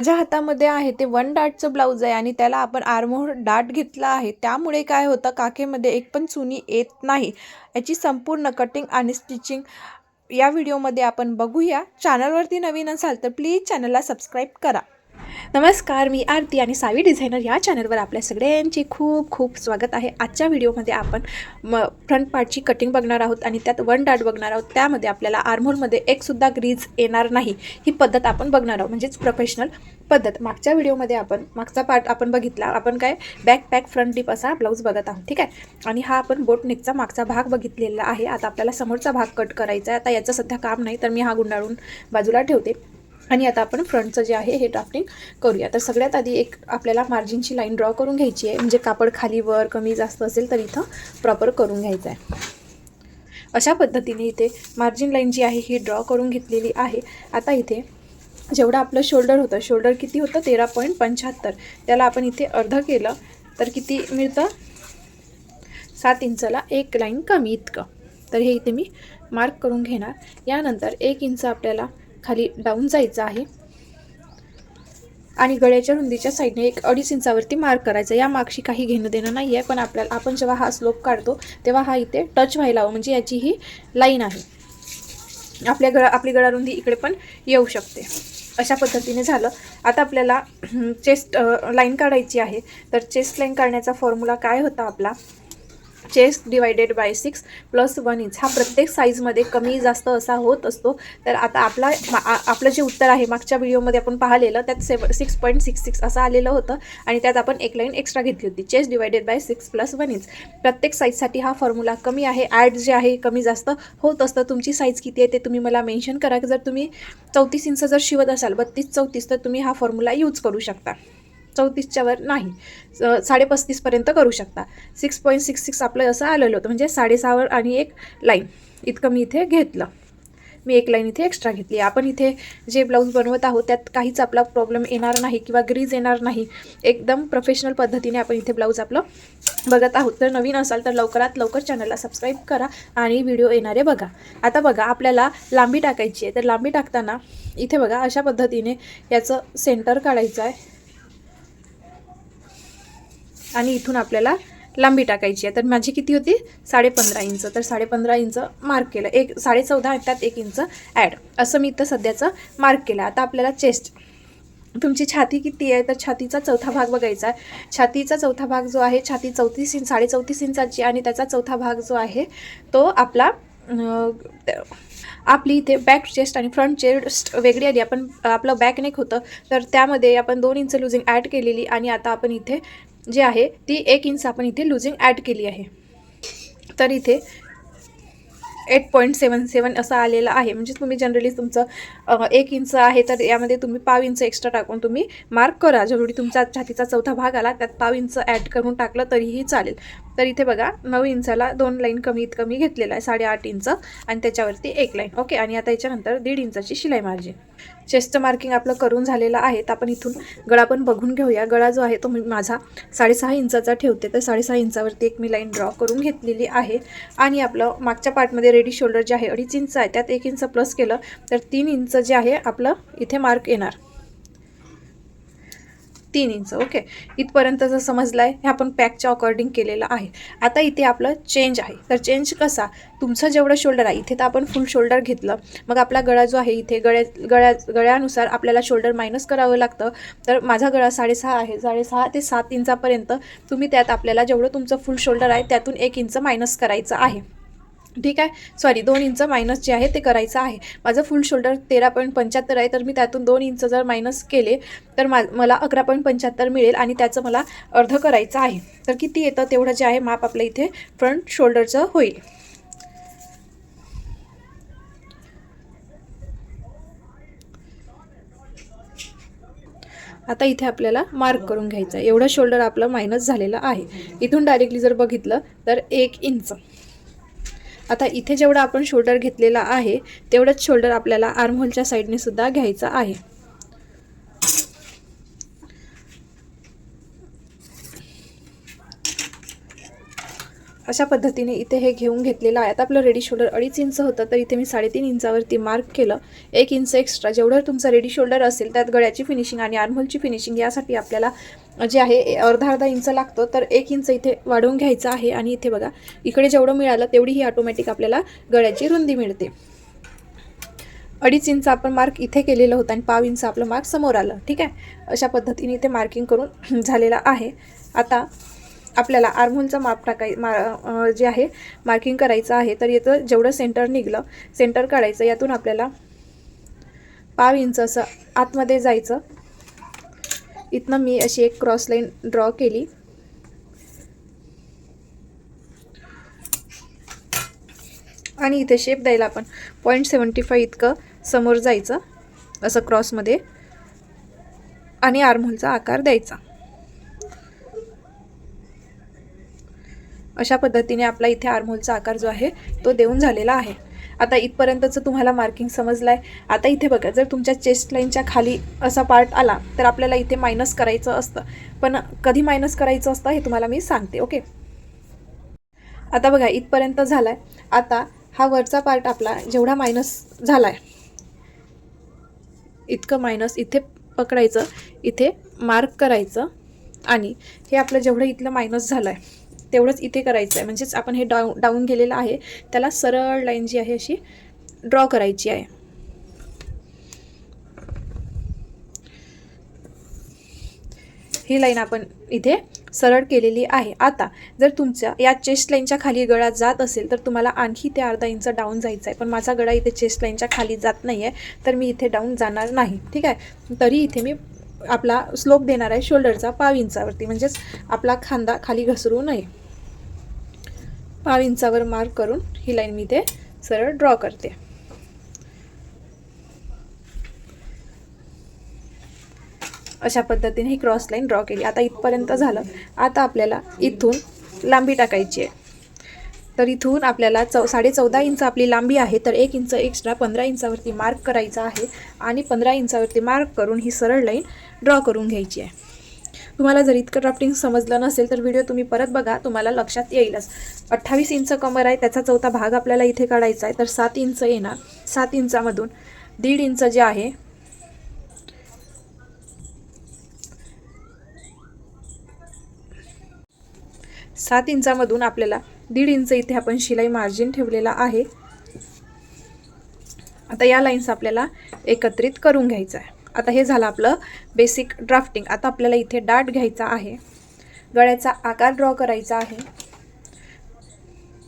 माझ्या हातामध्ये आहे ते वन डाटचं ब्लाऊज आहे आणि त्याला आपण आरमोहर डाट घेतला आहे. त्यामुळे काय होतं काखेमध्ये एक पण चुनी येत नाही. याची संपूर्ण कटिंग आणि स्टिचिंग या व्हिडिओमध्ये आपण बघूया. चॅनलवरती नवीन असाल तर प्लीज चॅनलला सबस्क्राईब करा. नमस्कार मी आरती आणि सावी डिझायनर या चॅनलवर आपल्या सगळ्यांचे खूप खूप स्वागत आहे. आजच्या व्हिडिओमध्ये आपण म फ्रंट पार्टची कटिंग बघणार आहोत आणि त्यात वन डाट बघणार आहोत. त्यामध्ये आपल्याला आर्मोलमध्ये एकसुद्धा ग्रीज येणार नाही ही पद्धत आपण बघणार आहोत. म्हणजेच प्रोफेशनल पद्धत. मागच्या व्हिडिओमध्ये आपण मागचा पार्ट आपण बघितला. आपण काय बॅक पॅक फ्रंट डिप असा ब्लाऊज बघत आहोत. ठीक आहे? आणि हा आपण बोट नेकचा मागचा भाग बघितलेला आहे. आता आपल्याला समोरचा भाग कट करायचा आहे. आता याचं सध्या काम नाही तर मी हा गुंडाळून बाजूला ठेवते. आणि आता आपण फ्रंटचं जे आहे हे ड्राफ्टिंग करूया. तर सगळ्यात आधी एक आपल्याला मार्जिनची लाईन ड्रॉ करून घ्यायची आहे. म्हणजे कापड खालीवर कमी जास्त असेल तर इथं प्रॉपर करून घ्यायचं आहे अशा पद्धतीने इथे मार्जिन लाईन जी आहे ही ड्रॉ करून घेतलेली आहे. आता इथे जेवढं आपलं शोल्डर होतं शोल्डर किती होतं? तेरा पॉईंट पंच्याहत्तर. त्याला आपण इथे अर्धं केलं तर किती मिळतं? सात इंचाला एक लाईन कमी इतकं. तर हे इथे मी मार्क करून घेणार. यानंतर एक इंच आपल्याला खाली डाऊन जायचं आहे. आणि गळ्याच्या रुंदीच्या साईडने एक अडीच इंचावरती मार्क करायचं. या मार्कशी काही घेणं देणं नाही आहे पण आपल्याला आपण जेव्हा हा स्लोप काढतो तेव्हा हा इथे टच व्हायला हवं. म्हणजे याची ही लाईन आहे. आपल्या गळा आपली गळारुंदी इकडे पण येऊ शकते. अशा पद्धतीने झालं. आता आपल्याला चेस्ट लाईन काढायची आहे. तर चेस्ट लाईन काढण्याचा फॉर्म्युला काय होता आपला? Chest divided by six plus one inch हा प्रत्येक साईजमध्ये कमी जास्त असा होत असतो. तर आता आपला मा- आपलं जे उत्तर आहे मागच्या व्हिडिओमध्ये आपण पाहिलेलं त्यात save six point six six असं आलेलं होतं. आणि त्यात आपण एक लाईन एक्स्ट्रा घेतली होती. Chest divided by six plus one inch प्रत्येक साईजसाठी हा फॉर्म्युला कमी आहे. ॲड जे आहे कमी जास्त होत असतं. तुमची साईज किती आहे ते तुम्ही मला मेन्शन करा. जर तुम्ही चौतीस इंच जर शिवत असाल बत्तीस चौतीस तर तुम्ही हा फॉर्म्युला यूज करू शकता. चौतीसच्या वर नाही. साडे साडेपस्तीसपर्यंत करू शकता. सिक्स पॉईंट सिक्स सिक्स आपलं असं आलेलं होतं. म्हणजे साडेसहावर आणि एक लाईन. इतकं मी इथे घेतलं. मी एक लाईन इथे एक्स्ट्रा घेतली. आपण इथे जे ब्लाऊज बनवत आहोत त्यात काहीच आपला प्रॉब्लेम येणार नाही किंवा ग्रीज येणार नाही. एकदम प्रोफेशनल पद्धतीने आपण इथे ब्लाऊज आपलं बघत आहोत. तर नवीन असाल तर लवकरात लवकर चॅनलला सबस्क्राईब करा आणि व्हिडिओ येणारे बघा. आता बघा आपल्याला लांबी टाकायची आहे. तर लांबी टाकताना इथे बघा अशा पद्धतीने याचं सेंटर काढायचं आहे. आणि इथून आपल्याला लांबी टाकायची आहे. तर माझी किती होती? साडेपंधरा इंच. तर साडेपंधरा इंच मार्क केलं. एक साडेचौदा त्यात एक इंच ॲड असं मी इथं सध्याचं मार्क केलं. आता आपल्याला चेस्ट तुमची छाती किती आहे? तर छातीचा चौथा भाग बघायचा आहे. छातीचा चौथा भाग जो आहे छाती चौतीस इंच साडेचौतीस इंचाची आणि त्याचा चौथा भाग जो आहे तो आपला आपली इथे बॅक चेस्ट आणि फ्रंट चेस्ट वेगळी आली. आपण आपलं बॅक नेक होतं. तर त्यामध्ये आपण दोन इंच लुझिंग ॲड केलेली आणि आता आपण इथे जी आहे ती एक इंच आपण इथे लुझिंग ॲड केली आहे. तर इथे एट पॉईंट सेवन सेवन असं आलेलं आहे. म्हणजे तुम्ही जनरली तुमचं एक इंच आहे तर यामध्ये तुम्ही पाव इंच एक्स्ट्रा टाकून तुम्ही मार्क करा. जेवढी तुमचा छातीचा चौथा भाग आला त्यात पाव इंच ॲड करून टाकलं तरीही चालेल. तर इथे बघा नऊ इंचाला दोन लाईन कमीत कमी घेतलेला आहे साडेआठ इंच. आणि त्याच्यावरती एक लाईन. ओके आणि आता याच्यानंतर दीड इंचाची शिलाई मार्जिन. चेस्ट मार्किंग आपलं करून झालेलं आहे तर आपण इथून गळा पण बघून घेऊया. गळा जो आहे तो मी माझा साडेसहा इंचाचा ठेवते तर साडेसहा इंचावरती एक मी लाईन ड्रॉ करून घेतलेली आहे. आणि आपलं मागच्या पार्टमध्ये रेडी शोल्डर जे आहे अडीच इंच आहे त्यात एक इंच प्लस केलं तर तीन इंच जे आहे आपलं इथे मार्क येणार. तीन इंच ओके. इथपर्यंत जर समजलं आहे हे आपण पॅकच्या अकॉर्डिंग केलेलं आहे. आता इथे आपलं चेंज आहे. तर चेंज कसा? तुमचं जेवढं शोल्डर आहे इथे तर आपण फुल शोल्डर घेतलं. मग आपला गळा जो आहे इथे गळ्या गळ्या गळ्यानुसार आपल्याला शोल्डर मायनस करावं लागतं. तर माझा गळा साडेसहा आहे. साडेसहा ते सात इंचापर्यंत तुम्ही त्यात आपल्याला जेवढं तुमचं फुल शोल्डर आहे त्यातून एक इंच मायनस करायचं आहे. ठीक आहे. सॉरी दोन इंच मायनस जे आहे ते करायचं आहे. माझं फुल शोल्डर तेरा पॉईंट पंच्याहत्तर आहे तर मी त्यातून दोन इंच जर मायनस केले तर मा मला अकरा पॉईंट पंच्याहत्तर मिळेल आणि त्याचं मला अर्ध करायचं आहे. तर किती येतं तेवढं जे आहे माप आपल्या इथे फ्रंट शोल्डरचं होईल. आता इथे आपल्याला मार्क करून घ्यायचं आहे. एवढं शोल्डर आपलं मायनस झालेलं आहे. इथून डायरेक्टली जर बघितलं तर एक इंच. आता इथे जेवढा आपण शोल्डर घेतलेला आहे तेवढंच शोल्डर आपल्याला आर्महोलच्या साईडने सुद्धा घ्यायचं आहे. अशा पद्धतीने इथे हे घेऊन घेतलेलं आहे. आता आपलं रेडी शोल्डर अडीच इंच होतं तर इथे मी साडेतीन इंचावरती मार्क केलं. एक इंच एक्स्ट्रा जेवढं तुमचं रेडी शोल्डर असेल त्यात गळ्याची फिनिशिंग आणि आर्महोलची फिनिशिंग यासाठी आपल्याला जे आहे अर्धा अर्धा इंच लागतो. तर एक इंच इथे वाढवून घ्यायचं आहे आणि इथे बघा इकडे जेवढं मिळालं तेवढी ही ऑटोमॅटिक आपल्याला गळ्याची रुंदी मिळते. अडीच इंच आपण मार्क इथे केलेलं होतं आणि पाव इंच आपलं मार्क समोर आलं. ठीक आहे? अशा पद्धतीने इथे मार्किंग करून झालेलं आहे. आता आपल्याला आर्महोलचं माप टाकाय मा जे आहे मार्किंग करायचं आहे तर येतं जेवढं सेंटर निघलं सेंटर काढायचं यातून आपल्याला पाव इंच असं आतमध्ये जायचं. इथनं मी अशी एक क्रॉस लाईन ड्रॉ केली. आणि इथे शेप द्यायला आपण पॉईंट सेवन्टी फाय इतकं समोर जायचं असं क्रॉसमध्ये आणि आर्महोलचा आकार द्यायचा. अशा पद्धतीने आपला इथे आरमोलचा आकार जो आहे तो देऊन झालेला आहे. आता इथपर्यंतचं तुम्हाला मार्किंग समजलं आहे आता इथे बघा जर तुमच्या चेस्ट लाईनच्या खाली असा पार्ट आला तर आपल्याला इथे मायनस करायचं असतं. पण कधी मायनस करायचं असतं हे तुम्हाला मी सांगते ओके? आता बघा इथपर्यंत झाला आहे आता हा वरचा पार्ट आपला जेवढा मायनस झाला आहे इतकं मायनस इथे पकडायचं इथे मार्क करायचं आणि हे आपलं जेवढं इथलं मायनस झालं आहे तेवढंच इथे करायचं आहे. म्हणजेच आपण हे डाऊन डाऊन गेलेलं आहे. त्याला सरळ लाईन जी आहे अशी ड्रॉ करायची आहे. ही लाईन आपण इथे सरळ केलेली आहे. आता जर तुमच्या या चेस्ट लाईनच्या खाली गळा जात असेल तर तुम्हाला आणखी ते अर्धा इंच डाऊन जायचं आहे. पण माझा गळा इथे चेस्ट लाईनच्या खाली जात नाही आहे तर मी इथे डाऊन जाणार नाही. ठीक आहे? तरी इथे मी आपला स्लोप देणार आहे शोल्डरचा पाव इंचावरती म्हणजेच आपला खांदा खाली घसरू नये. पाव इंचावर मार्क करून ही लाईन मी इथे सरळ ड्रॉ करते. अशा पद्धतीने ही क्रॉस लाईन ड्रॉ केली. आता इथपर्यंत झालं. आता आपल्याला इथून लांबी टाकायची आहे. तर इथून आपल्याला चौ साडे चौदा इंच आपली लांबी आहे तर एक इंच एक्स्ट्रा पंधरा इंचावरती मार्क करायचा आहे आणि पंधरा इंचावरती मार्क करून ही सरळ लाईन ड्रॉ करून घ्यायची आहे. तुम्हाला जर इतकं ड्राफ्टिंग समजलं नसेल तर व्हिडिओ तुम्ही परत बघा तुम्हाला लक्षात येईलच. अठ्ठावीस इंच कमर आहे त्याचा चौथा भाग आपल्याला इथे काढायचा आहे. तर सात इंच येणार सात इंचामधून दीड इंच जे आहे सात इंचामधून आपल्याला दीड इंच इथे आपण शिलाई मार्जिन ठेवलेला आहे. आता या लाईन्स आपल्याला एकत्रित करून घ्यायचं आहे. आता हे झालं आपलं बेसिक ड्राफ्टिंग आता आपल्याला इथे डाट घ्यायचा आहे. गळ्याचा आकार ड्रॉ करायचा आहे.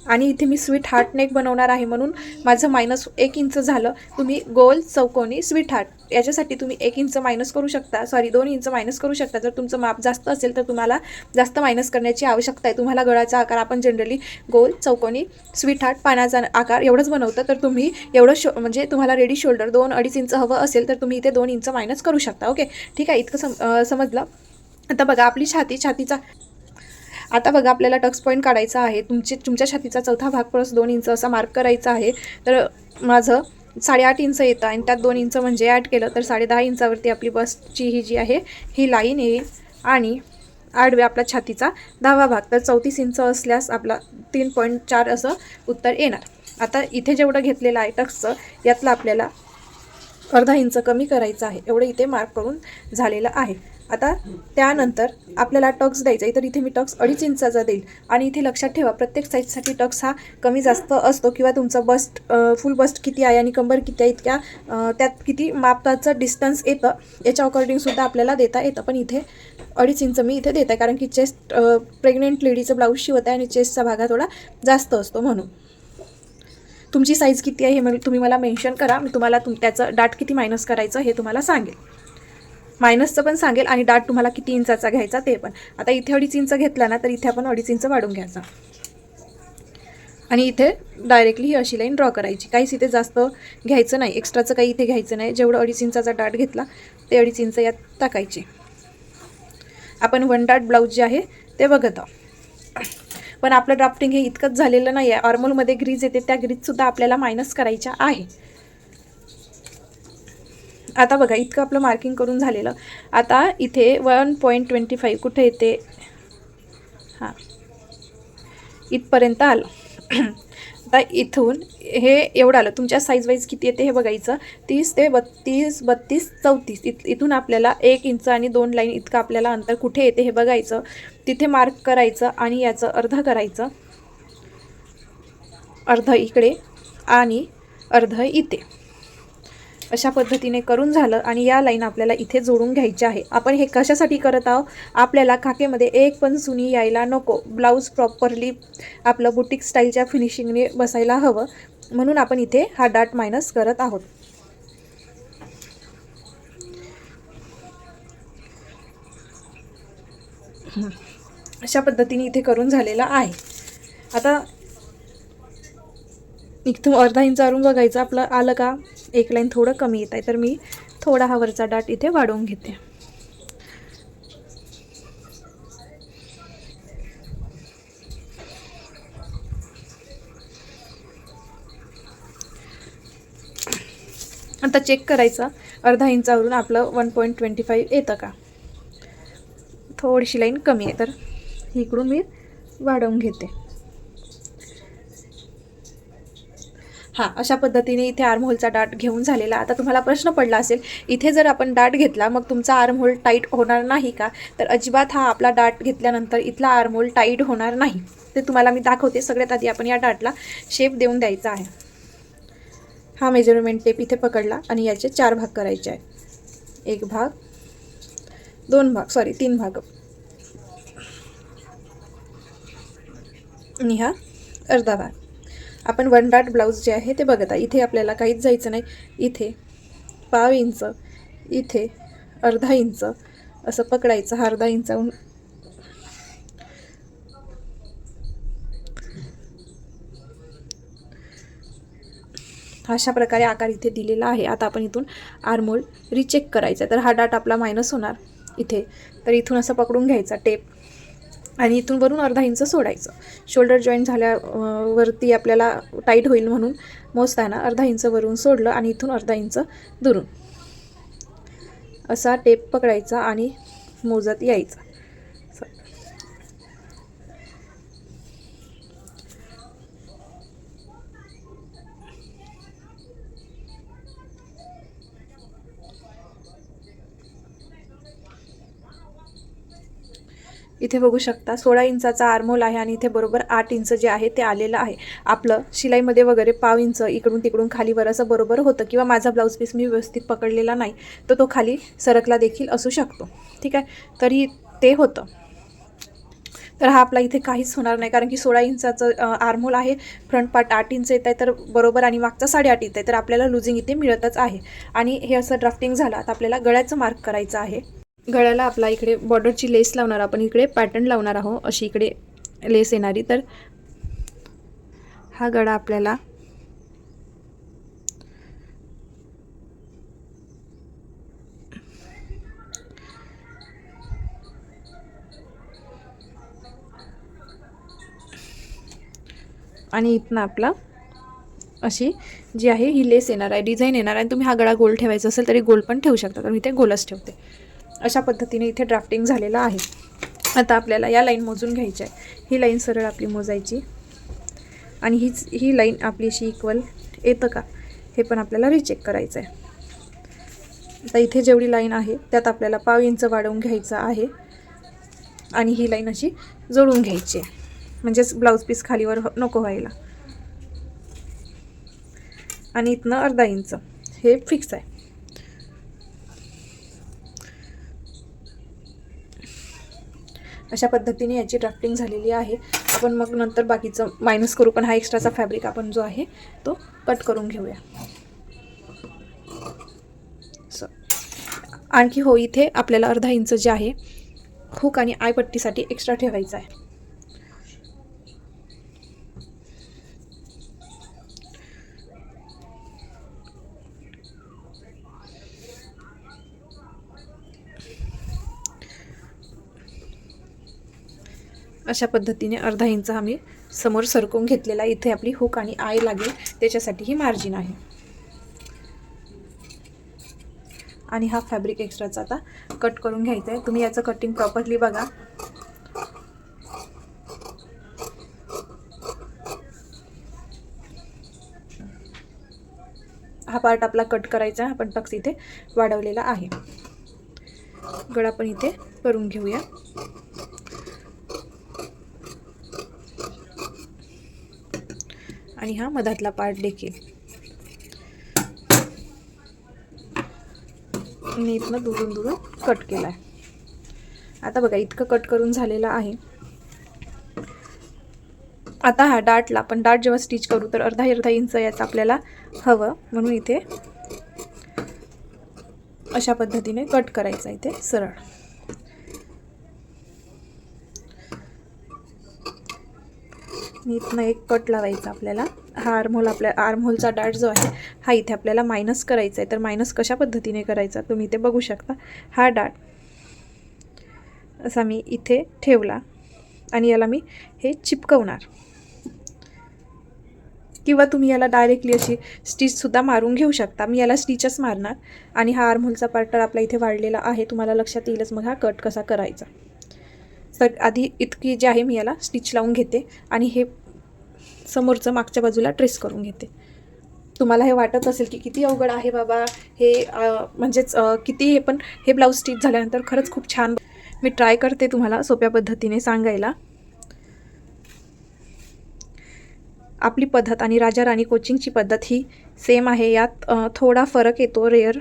आणि इथे मी स्वीट हार्ट नेक बनवणार आहे म्हणून माझं मायनस एक इंच झालं. तुम्ही गोल चौकोनी स्वीट हार्ट याच्यासाठी तुम्ही एक इंच मायनस करू शकता. सॉरी दोन इंच मायनस करू शकता. जर तुमचं माप जास्त असेल तर तुम्हाला जास्त मायनस करण्याची आवश्यकता आहे. तुम्हाला गळाचा आकार आपण जनरली गोल चौकोनी स्वीट हार्ट पाण्याचा आकार एवढंच बनवतं तर तुम्ही एवढं शो म्हणजे तुम्हाला रेडी शोल्डर दोन अडीच इंच हवं असेल तर तुम्ही इथे दोन इंच मायनस करू शकता. ओके ठीक आहे? इतकं सम समजलं? आता बघा आपली छाती छातीचा आता बघा आपल्याला टक्स पॉईंट काढायचा आहे. तुमचे तुमच्या छातीचा चौथा भाग प्लस दोन इंच असा मार्क करायचा आहे. तर माझं साडेआठ इंच येतं आणि त्यात दोन इंच म्हणजे ॲड केलं तर साडेदहा इंचावरती आपली बसची ही जी आहे ही लाईन येईल आणि आडव्या आपला छातीचा दहावा भाग. तर चौतीस इंच असल्यास आपला तीन पॉईंट चार असं उत्तर येणार. आता इथे जेवढं घेतलेलं आहे टक्सचं यातलं आपल्याला अर्धा इंच कमी करायचं आहे. एवढं इथे मार्क करून झालेलं आहे. आता त्यानंतर आपल्याला टक्स द्यायचा आहे. तर इथे मी टक्स अडीच इंचाचा देईल. आणि इथे लक्षात ठेवा प्रत्येक साईजसाठी टक्स हा कमी जास्त असतो किंवा तुमचं बस्ट फुल बस्ट किती आहे आणि कंबर किती आहे इतक्या त्यात किती मापाचं डिस्टन्स येतं याच्या अकॉर्डिंगसुद्धा आपल्याला देता येतं. पण इथे अडीच इंच मी इथे देत आहे कारण की चेस्ट प्रेग्नेंट लेडीचं ब्लाऊज शिवत आहे आणि चेस्टचा भागा थोडा जास्त असतो म्हणून. तुमची साईज किती आहे हे मग तुम्ही मला मेन्शन करा. मी तुम्हाला तुम त्याचं डाट किती मायनस करायचं हे तुम्हाला सांगेल. मायनसचं पण सांगेल आणि डाट तुम्हाला किती इंचाचा घ्यायचा ते पण. आता इथे अडीच इंच घेतला ना तर इथे आपण अडीच इंच वाढून घ्यायचा. आणि इथे डायरेक्टली ही अशी लाईन ड्रॉ करायची. काहीच इथे जास्त घ्यायचं नाही. एक्स्ट्राचं काही इथे घ्यायचं नाही. जेवढं अडीच इंचाचा डाट घेतला ते अडीच इंच यात टाकायचे. आपण वन डाट ब्लाऊज जे आहे ते बघत आहोत. पण आपलं ड्राफ्टिंग हे इतकंच झालेलं नाही आहे ऑर्मलमध्ये ग्रीज येते त्या ग्रीजसुद्धा आपल्याला मायनस करायच्या आहे. आता बघा इतकं आपलं मार्किंग करून झालेलं. आता इथे वन पॉईंट ट्वेंटी फाईव्ह कुठे येते? हां. इथपर्यंत आलं. आता इथून हे एवढं आलं. तुमच्या साईज वाईज किती येते हे बघायचं. तीस ते बत्तीस बत्तीस चौतीस. इत इथून आपल्याला एक इंच आणि दोन लाईन इतकं आपल्याला अंतर कुठे येते हे बघायचं. तिथे मार्क करायचं आणि याचं अर्ध करायचं. अर्ध इकडे आणि अर्ध इथे. अशा पद्धतीने करून झालं आणि या लाईन आपल्याला इथे जोडून घ्यायच्या आहे. आपण हे कशासाठी करत आहोत? आपल्याला खाकेमध्ये एक पण सुनी यायला नको. ब्लाऊज प्रॉपरली आपलं बुटीक स्टाईलच्या फिनिशिंगने बसायला हवं. म्हणून आपण इथे हा डाट मायनस करत आहोत. अशा पद्धतीने इथे करून झालेला आहे. आता इथून अर्धा इंच अरून बघायचं आपलं आलं का? एक लाईन थोडं कमी येत आहे तर मी थोडा हा वरचा डाट इथे वाढवून घेते. आता चेक करायचं. अर्धा इंचावरून आपलं वन पॉईंट ट्वेंटी फाईव्ह येतं का? थोडीशी लाईन कमी आहे तर इकडून मी वाढवून घेते. हां अशा पद्धतीने इथे आर्महोलचा डाट घेऊन झालेला. आता तुम्हाला प्रश्न पडला असेल इथे जर आपण डाट घेतला मग तुमचा आर्महोल टाईट होणार नाही का? तर अजिबात हा आपला डाट घेतल्यानंतर इथला आर्महोल टाईट होणार नाही. ते तुम्हाला मी दाखवते. सगळ्यात आधी आपण या डाटला शेप देऊन द्यायचा आहे. हा मेजरमेंट टेप इथे पकडला आणि याचे चार भाग करायचे आहेत. एक भाग दोन भाग सॉरी तीन भाग. आणि हा अर्धा भाग. आपण वन डाट ब्लाऊज जे आहे ते बघत आहे. इथे आपल्याला काहीच जायचं नाही. इथे पाव इंच इथे अर्धा इंच असं पकडायचं हा अर्धा इंचाहून. अशा प्रकारे आकार इथे दिलेला आहे. आता आपण इथून आरमोल रिचेक करायचा तर हा डाट आपला मायनस होणार इथे. तर इथून असं पकडून घ्यायचा. टेप आणि इथून वरून अर्धा इंच सोडायचं. शोल्डर जॉईंट झाल्यावरती आपल्याला टाईट होईल म्हणून मोजताना अर्धा इंच वरून सोडलं आणि इथून अर्धा इंच दुरून. असा टेप पकडायचा आणि मोजत यायचा असं. इथे बघू शकता सोळा इंचाचा आर्मोल आहे आणि इथे बरोबर आठ इंच जे आहे ते आलेलं आहे. आपलं शिलाईमध्ये वगैरे पाव इंच इकडून तिकडून खालीवर असं बरोबर होतं किंवा माझा ब्लाऊज पीस मी व्यवस्थित पकडलेला नाही तर तो खाली सरकला देखील असू शकतो. ठीक आहे? तरी ते होतं. तर हा आपला इथे काहीच होणार नाही कारण की सोळा इंचाचं आर्मोल आहे. फ्रंट पार्ट आठ इंच येत आहे तर बरोबर आणि मागचा साडेआठ येत आहे तर आपल्याला लुझिंग इथे मिळतच आहे. आणि हे असं ड्राफ्टिंग झालं आता आपल्याला गळ्याचं मार्क करायचं आहे. गळ्याला आपला इकडे बॉर्डरची लेस लावणार आपण इकडे पॅटर्न लावणार आहोत अशी इकडे लेस येणारी. तर हा गळा आपल्याला आणि इथनं आपला अशी जी आहे ही लेस येणार आहे. डिझाईन येणार आहे आणि तुम्ही हा गळा गोल ठेवायचा असेल तरी गोल पण ठेवू शकता. तर मी ते गोलच ठेवते. अशा पद्धतीने इथे ड्राफ्टिंग झालेलं आहे. आता आपल्याला या लाईन मोजून घ्यायची आहे. ही लाईन सरळ आपली मोजायची. आणि हीच ही लाईन आपली अशी इक्वल येतं का? हे पण आपल्याला रिचेक करायचं आहे. आता इथे जेवढी लाईन आहे त्यात आपल्याला पाव इंच वाढवून घ्यायचं आहे. आणि ही लाईन अशी जोडून घ्यायची आहे. म्हणजेच ब्लाऊज पीस खालीवर हो, नको व्हायला. आणि इथनं अर्धा इंच हे फिक्स आहे. अशा पद्धतीने याची ड्राफ्टिंग झालेली आहे आपण मग नंतर बाकीचं मायनस करू पण हा एक्स्ट्राचा फॅब्रिक आपण जो आहे तो कट करून घेऊया असं. आणखी हो इथे आपल्याला अर्धा इंच जे आहे हुक आणि आयपट्टीसाठी एक्स्ट्रा ठेवायचा आहे अशा पद्धतीने अर्धा इंच आम्ही समोर सरकून घेतलेला इथे आपली हुक आणि आय लागेल. त्याच्यासाठी ही मार्जिन आहे. आणि हा फॅब्रिक एक्स्ट्राचा आता कट करून घ्यायचा आहे तुम्ही याचं कटिंग प्रॉपरली बघा. हा पार्ट आपला कट करायचा. आपण पक्स इथे वाढवलेला आहे. गळा पण इथे करून घेऊया. आणि हा मधातला पार्ट देखील. मी इथनं दुरून दुरून कट केला आहे आता बघा इतकं कट करून झालेलं आहे. आता हा डाटला आपण डाट जेव्हा स्टिच करू तर अर्धा अर्धा इंच याचं आपल्याला हवं. म्हणून इथे अशा पद्धतीने कट करायचा इथे सरळ. इथनं एक कट लावायचा आपल्याला. हा आर्महोल आपल्या आर्महोलचा डाट जो आहे हा इथे आपल्याला मायनस करायचा आहे. तर मायनस कशा पद्धतीने करायचा तुम्ही इथे बघू शकता. हा डाट असा मी इथे ठेवला आणि याला मी हे चिपकवणार. किंवा तुम्ही याला डायरेक्टली अशी स्टिचसुद्धा मारून घेऊ शकता. मी याला स्टिचच मारणार आणि हा आर्महोलचा पार्टर आपला इथे वाढलेला आहे. तुम्हाला लक्षात येईलच मग हा कट कसा करायचा. तर आधी इतकी जी आहे मी याला स्टिच लावून घेते आणि हे समोरचं मागच्या बाजूला ट्रेस करून घेते. तुम्हाला हे वाटत असेल की किती अवघड आहे बाबा हे म्हणजेच किती हे पण हे ब्लाऊज स्टिच झाल्यानंतर खरंच खूप छान. मी ट्राय करते तुम्हाला सोप्या पद्धतीने सांगायला. आपली पद्धत आणि राजा राणी कोचिंगची पद्धत ही सेम आहे. यात थोडा फरक येतो रेअर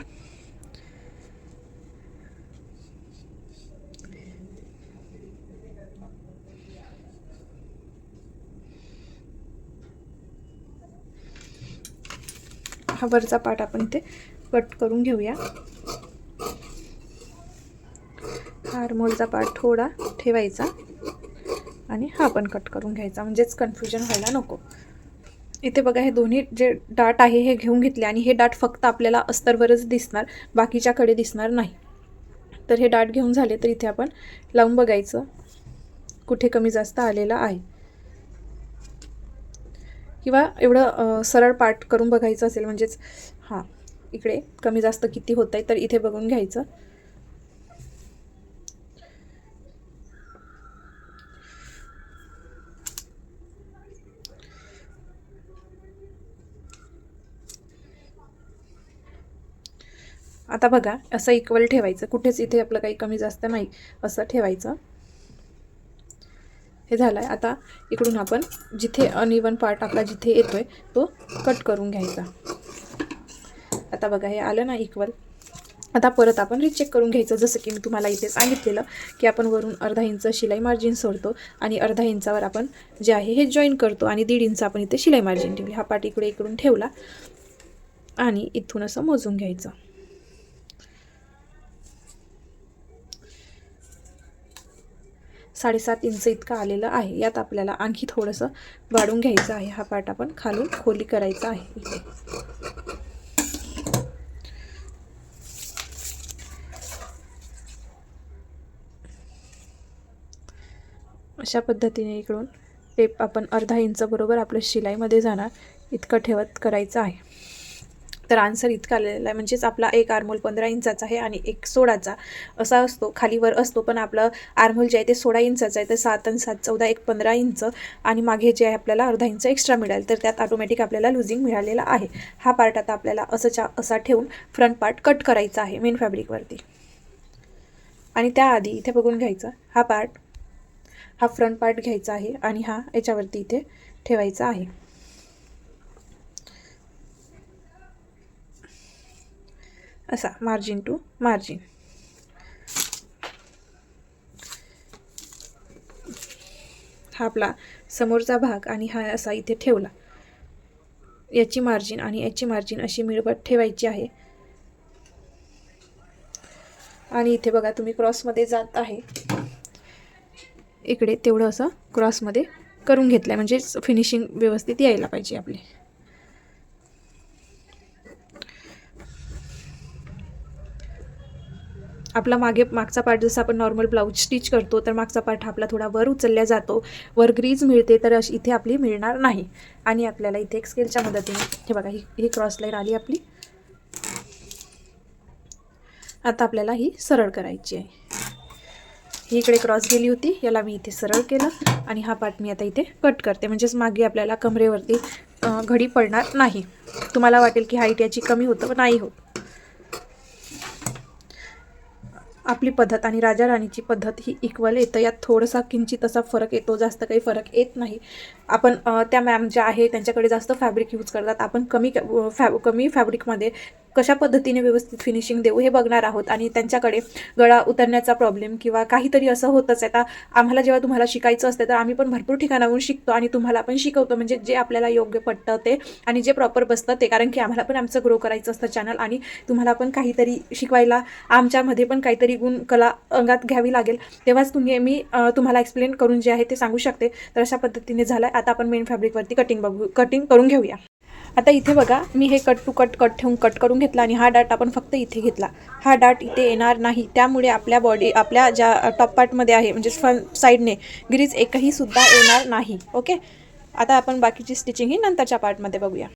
हा वरचा पार्ट आपण इथे कट करून घेऊया. हा आर्मोलचा पार्ट थोडा ठेवायचा आणि हा पण कट करून घ्यायचा. म्हणजेच कन्फ्युजन व्हायला नको. इथे बघा हे दोन्ही जे डाट आहे हे घेऊन घेतले आणि हे डाट फक्त आपल्याला अस्तरवरच दिसणार बाकीच्याकडे दिसणार नाही. तर हे डाट घेऊन झाले तर इथे आपण लावून बघायचं कुठे कमी जास्त आलेलं आहे. किंवा एवढं सरळ पाठ करून बघायचं असेल म्हणजेच हां इकडे कमी जास्त किती होत आहे तर इथे बघून घ्यायचं. आता बघा असं इक्वल ठेवायचं. कुठेच इथे आपलं काही कमी जास्त नाही असं ठेवायचं. हे झालं आहे आता इकडून आपण जिथे अनइवन पार्ट आपला जिथे येतो आहे तो कट करून घ्यायचा. आता बघा हे आलं ना इक्वल आता परत आपण रिचेक करून घ्यायचं. जसं की मी तुम्हाला इथे सांगितलेलं की आपण वरून अर्धा इंच शिलाई मार्जिन सोडतो आणि अर्धा इंचावर आपण जे आहे हे जॉईन करतो आणि दीड इंच आपण इथे शिलाई मार्जिन ठेवली हा पार्ट इकडे इकडून ठेवला आणि इथून असं मोजून घ्यायचं. साडेसात इंच इतकं आलेलं आहे. यात आपल्याला आणखी थोडंसं वाढून घ्यायचं आहे. हा पार्ट आपण खालून खोली करायचा आहे इथे. अशा पद्धतीने इकडून टेप आपण अर्धा इंच बरोबर आपल्या शिलाईमध्ये जाणार. इतकं ठेवत करायचं आहे. तर आन्सर इतका आलेला आहे. म्हणजेच आपला एक आर्मोल पंधरा इंचाचा आहे आणि एक सोळाचा असा असतो. खालीवर असतो पण आपलं आर्मोल जे आहे ते सोळा इंचाचं आहे. तर सात आणि सात चौदा एक पंधरा इंच आणि मागे जे आहे आपल्याला अर्धा इंच एक्स्ट्रा मिळाल. तर त्यात ऑटोमॅटिक आपल्याला लुझिंग मिळालेला आहे. हा पार्ट आता आपल्याला असंच्या असा ठेवून फ्रंट पार्ट कट करायचा आहे मेन फॅब्रिकवरती आणि त्याआधी इथे बघून घ्यायचा. हा पार्ट हा फ्रंट पार्ट घ्यायचा आहे आणि हा याच्यावरती इथे ठेवायचा आहे. असा मार्जिन टू मार्जिन हा आपला समोरचा भाग आणि हा असा इथे ठेवला. याची मार्जिन आणि याची मार्जिन अशी मिळवत ठेवायची आहे. आणि इथे बघा तुम्ही क्रॉसमध्ये जात आहे. इकडे तेवढं असं क्रॉसमध्ये करून घेतलं आहे म्हणजेच फिनिशिंग व्यवस्थित यायला पाहिजे आपली. आपला मागे मागचा पार्ट जसं आपण नॉर्मल ब्लाऊज स्टिच करतो तर मागचा पार्ट आपला थोडा वर उचलल्या जातो. वर ग्रीज मिळते तर अशी इथे आपली मिळणार नाही. आणि आपल्याला इथे एक स्केलच्या मदतीने हे बघा ही ही क्रॉस लाईन आली आपली. आता आपल्याला ही सरळ करायची आहे. ही इकडे क्रॉस गेली होती याला मी इथे सरळ केलं आणि हा पार्ट मी आता इथे कट करते. म्हणजेच मागे आपल्याला कमरेवरती घडी पडणार नाही. तुम्हाला वाटेल की हाईट याची कमी होतं पण नाही होत. आपली पद्धत आणि राजा राणीची पद्धत ही इक्वल येतं. यात थोडासा किंचित असा फरक येतो जास्त काही फरक येत नाही. आपण त्या मॅम ज्या आहे त्यांच्याकडे जास्त फॅब्रिक यूज करतात. आपण कमी फॅब कमी फॅब्रिकमध्ये कशा पद्धतीने व्यवस्थित फिनिशिंग देऊ हे बघणार आहोत. आणि त्यांच्याकडे गळा उतरण्याचा प्रॉब्लेम किंवा काहीतरी असं होतच आहे. आता आम्हाला जेव्हा तुम्हाला शिकायचं असते तर आम्ही पण भरपूर ठिकाणाहून शिकतो आणि तुम्हाला पण शिकवतो. म्हणजे जे आपल्याला योग्य पटतं ते आणि जे प्रॉपर बसतं ते. कारण की आम्हाला पण आमचं ग्रो करायचं असतं चॅनल आणि तुम्हाला पण काहीतरी शिकवायला आमच्यामध्ये पण काहीतरी गुण कला अंगात घ्यावी लागेल. तेव्हाच तुम्ही मी तुम्हाला एक्सप्लेन करून जे आहे ते सांगू शकते. तर अशा पद्धतीने झालं आहे आता आपण मेन फॅब्रिकवरती कटिंग बघू कटिंग करून घेऊया. आता इथे बघा मी हे कट टू कट कट ठेवून कट करून घेतला आणि हा डाट आपण फक्त इथे घेतला. हा डाट इथे येणार नाही. त्यामुळे आपल्या बॉडी आपल्या ज्या टॉप पार्टमध्ये आहे म्हणजे फ्रंट साईडने ग्रीज एकही सुद्धा येणार नाही. ओके आता आपण बाकीची स्टिचिंग ही नंतरच्या पार्टमध्ये बघूया.